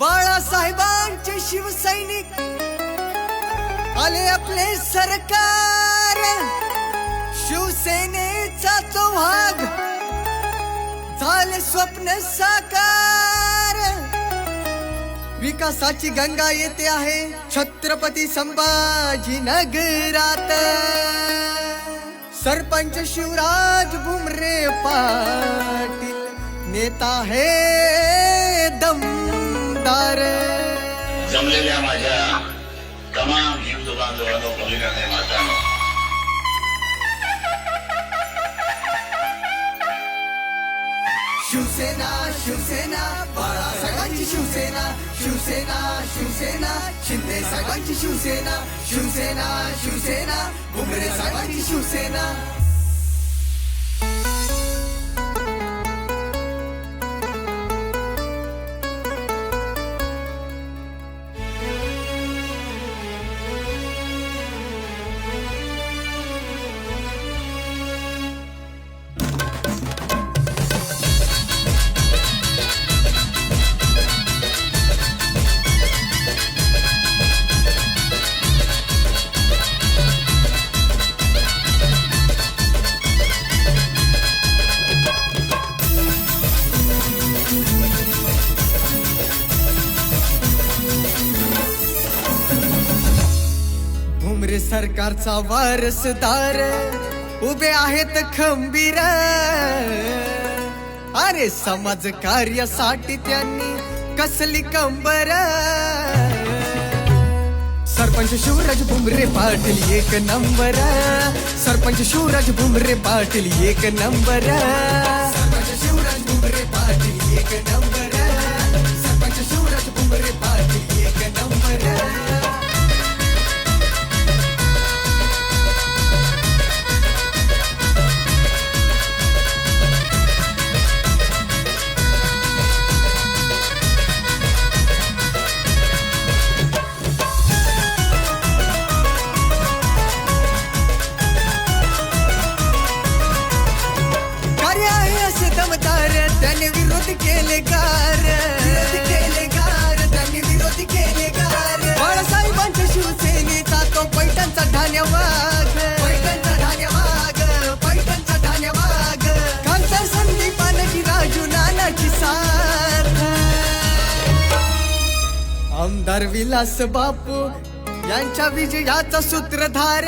बाळासाहेबांचे शिवसैनिक आले आपले सरकार. शिवसेनेचा तो भाग झाले स्वप्न साकार. विकासाची गंगा येते आहे छत्रपती संभाजी नगरात सरपंच शिवराज भुमरे पाटील नेता हे दम दमदार जमलेल्या माझ्या तमाम हिंदू बांधवांनो भगिनीने मातानो. शिवसेना शिवसेना बाळासाहेबांची शिवसेना शिवसेना शिवसेना शिंदे साहेबांची शिवसेना शिवसेना शिवसेना भुमरे साहेबांची शिवसेना. भुमरे सरकारचा वारसदार. उभे आहेत खंबीर. अरे समाज कार्यासाठी त्यांनी कसली कंबर. सरपंच शिवराज भुमरे पाटील एक नंबर. सरपंच शिवराज भुमरे पाटील एक नंबर. सरपंच शिवराज भुमरे पाटील एक नंबर. आमदार विलास बापू यांच्या विजयाचा सूत्रधार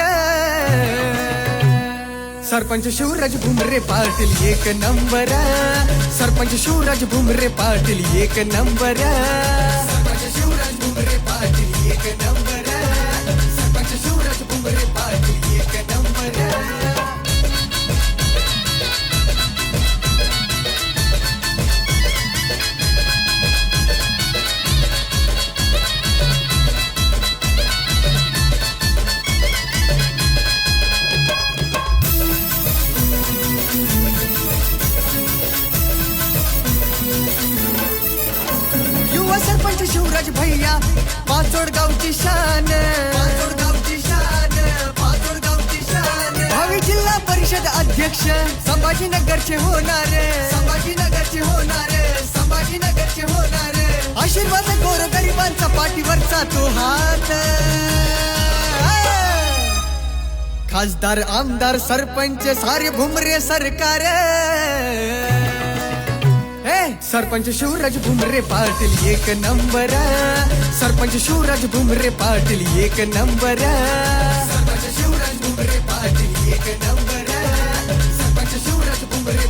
सरपंच शिवराज भुमरे पाटील एक नंबर सरपंच शिवराज भुमरे पाटील एक नंबर सरपंच शिवराज भुमरे पाटील एक नंबर सरपंच शिवराज भैया पाचोड गावची शान. पाचोड गावची शान पाचोड गावची शान भावी जिल्हा परिषद अध्यक्ष संभाजीनगरचे होणार संभाजीनगरचे होणार संभाजीनगरचे होणार. आशीर्वाद गोर गरिबांचा पाठीवरचा तो हात. खासदार आमदार सरपंच सारे भुमरे सरकार. सरपंच शिवराज भुमरे पाटील एक नंबर. सरपंच शिवराज भुमरे पाटील एक नंबर. सरपंच शिवराज भुमरे पाटील एक नंबर. सरपंच शिवराज भुमरे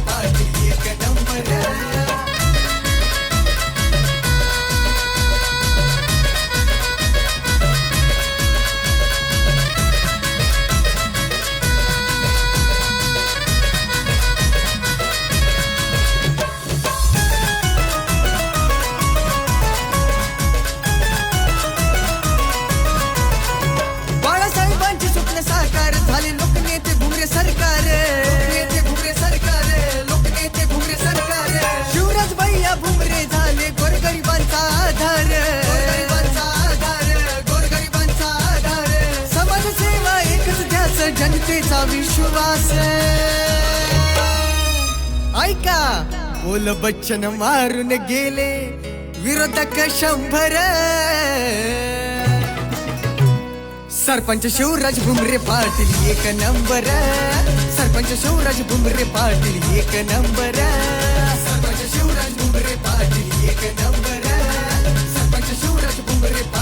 जनतेचा विश्वास ऐका बोल बच्चन मारून गेले विरोधक शंभर. सरपंच शिवराज भुमरे पाटील एक नंबर. सरपंच शिवराज भुमरे पाटील एक नंबर. सरपंच शिवराज भुमरे पाटील एक नंबर. सरपंच शिवराज भुमरे पाटील